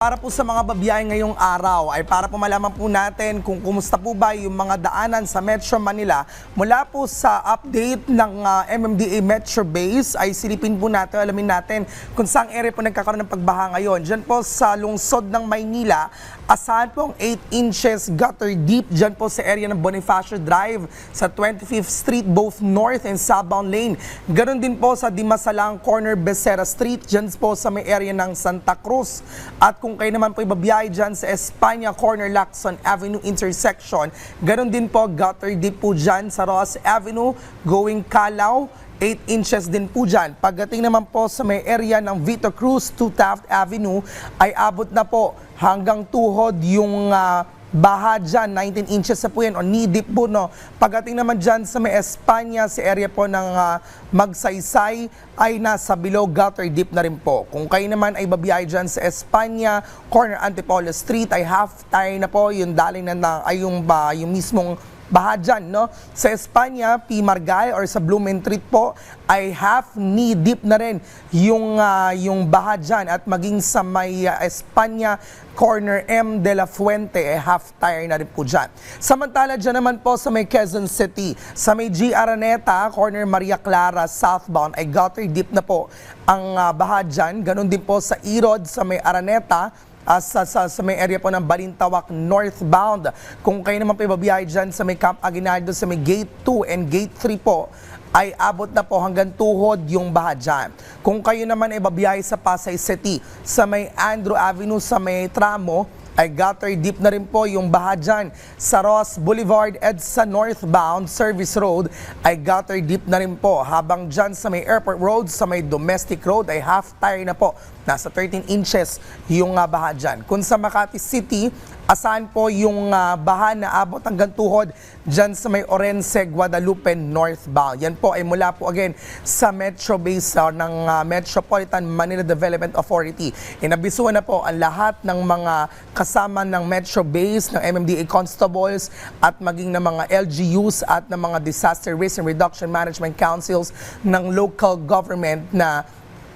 Para po sa mga babiyahe ngayong araw ay para po malaman po natin kung kumusta po ba yung mga daanan sa Metro Manila. Mula po sa update ng ah, MMDA Metro Base ay silipin po natin, alamin natin kung saang area po nagkakaroon ng pagbaha ngayon. Diyan po sa lungsod ng Maynila, asahan pong 8 inches gutter deep dyan po sa area ng Bonifacio Drive sa 25th Street, both north and southbound lane. Ganon din po sa Dimasalang Corner, Becerra Street, dyan po sa may area ng Santa Cruz. At kung kayo naman po ibabiyahe dyan sa Espanya Corner, Lacson Avenue intersection, ganon din po gutter deep po dyan sa Ross Avenue going Calao. 8 inches din po dyan. Pagdating naman po sa may area ng Vito Cruz to Taft Avenue ay abot na po hanggang tuhod yung ah, baha dyan, 19 inches na po yan, o knee deep po, no. Pagdating naman dyan sa may Espanya, sa area po ng ah, Magsaysay, ay nasa below gutter deep na rin po. Kung kayo naman ay babiyahe dyan sa Espanya, corner Antipolo Street, ay half tire na po, yung daling na, na ay yung, ba, yung mismong baha no? Sa Espanya, P. Margay or sa Blumentritt po ay half knee deep na rin yung, ah, yung baha at maging sa may ah, Espanya corner M de la Fuente ay half tire na rin po dyan. Samantala dyan naman po sa may Quezon City, sa may G. Araneta, corner Maria Clara southbound ay gutter deep na po ang ah, baha dyan. Ganon din po sa Irod, sa may Araneta, Ah, sa, sa, sa may area po ng Balintawak northbound. Kung kayo naman po ibabiyahe dyan sa may Camp Aguinaldo sa may Gate 2 and Gate 3 po, ay abot na po hanggang tuhod yung baha dyan. Kung kayo naman ay babiyahe sa Pasay City, sa may Andrew Avenue, sa may tramo, ay gutter deep na rin po yung baha dyan. Sa Ross Boulevard at sa northbound Service Road ay gutter deep na rin po. Habang dyan sa may Airport Road, sa may Domestic Road ay half tire na po. Nasa 13 inches yung ah, baha dyan. Kung sa Makati City, asahan po yung ah, baha na abot hanggang tuhod dyan sa may Orense, Guadalupe northbound. Yan po ay mula po again sa Metro Base ah, ng ah, Metropolitan Manila Development Authority. Inabisuhan na po ang lahat ng mga kasama ng Metro Base, ng MMDA Constables at maging ng mga LGUs at ng mga Disaster Risk and Reduction Management Councils ng local government na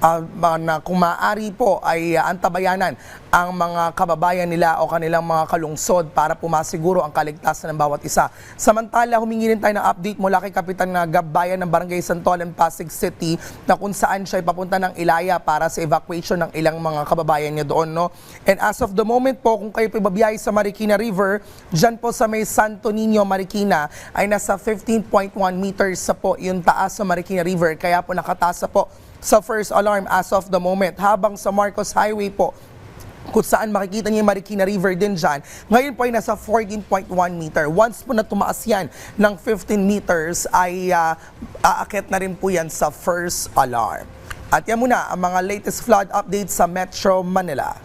Ah, ma- na kung maaari po ay ah, antabayanan ang mga kababayan nila o kanilang mga kalungsod para pumasiguro ang kaligtasan ng bawat isa. Samantala, humingi rin tayo ng update mula kay Kapitan na Gabayan ng Barangay Santolan, Pasig City na kung saan siya ay papunta ng Ilaya para sa evacuation ng ilang mga kababayan niya doon. No? And as of the moment po, kung kayo po babiyahe sa Marikina River, dyan po sa may Santo Niño, Marikina, ay nasa 15.1 meters sa po yung taas sa Marikina River. Kaya po nakataas na po sa first alarm as of the moment. Habang sa Marcos Highway po, kung saan makikita niyo yung Marikina River din dyan. Ngayon po ay nasa 14.1 meter. Once po na tumaas yan ng 15 meters ay ah, aakit na rin po yan sa first alarm. At yan muna ang mga latest flood updates sa Metro Manila.